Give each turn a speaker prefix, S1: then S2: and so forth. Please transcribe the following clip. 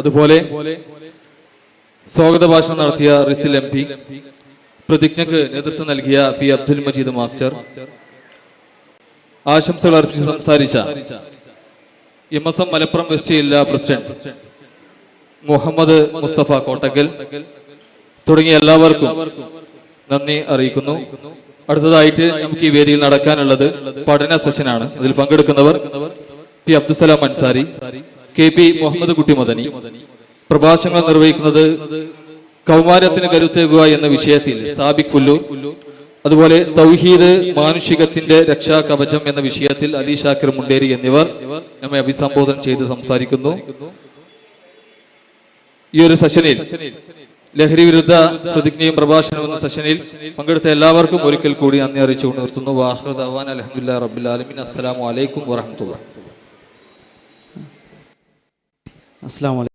S1: അതുപോലെ സ്വാഗത ഭാഷണം നടത്തിയ റിസിൽ എം പി പ്രതിജ്ഞക്ക് നേതൃത്വം നൽകിയ പി അബ്ദുൽ മജീദ് മാസ്റ്റർ ആശംസകൾ അർപ്പിച്ച് സംസാരിച്ച M S M Malappuram west ജില്ലാ പ്രസിഡന്റ് മുഹമ്മദ് മുസ്തഫ കോട്ടക്കൽ തുടങ്ങിയ എല്ലാവർക്കും നന്ദി അറിയിക്കുന്നു. അടുത്തതായിട്ട് നമുക്ക് ഈ വേദിയിൽ നടക്കാനുള്ളത് പഠന സെഷനാണ്. അതിൽ പങ്കെടുക്കുന്നവർ P Abdussalam Ansari K P Muhammad Kutty Madani പ്രഭാഷണങ്ങൾ നിർവഹിക്കുന്നത് കൗമാരത്തിന് കരുത്തേകുക എന്ന വിഷയത്തിൽ സാബിക് പുല്ലൂർ അതുപോലെ തൗഹീദ് മാനുഷികത്തിന്റെ രക്ഷാ കവചം എന്ന വിഷയത്തിൽ അലി ഷാക്കിർ മുണ്ടേരി എന്നിവർ നമ്മെ അഭിസംബോധന ചെയ്ത് സംസാരിക്കുന്നു. ഈ ഒരു സെഷനിൽ ലഹരി വിരുദ്ധ പ്രതിജ്ഞയും പ്രഭാഷണവും സെഷനിൽ പങ്കെടുത്ത എല്ലാവർക്കും ഒരിക്കൽ കൂടി നന്ദി അറിയിച്ചുകൊണ്ട് നിർത്തുന്നു. വാഹൃദ് അവാൻ അലഹമുല്ലാ റബ്ബുൽ ആലമീൻ. അസ്സലാമു السلام
S2: عليكم.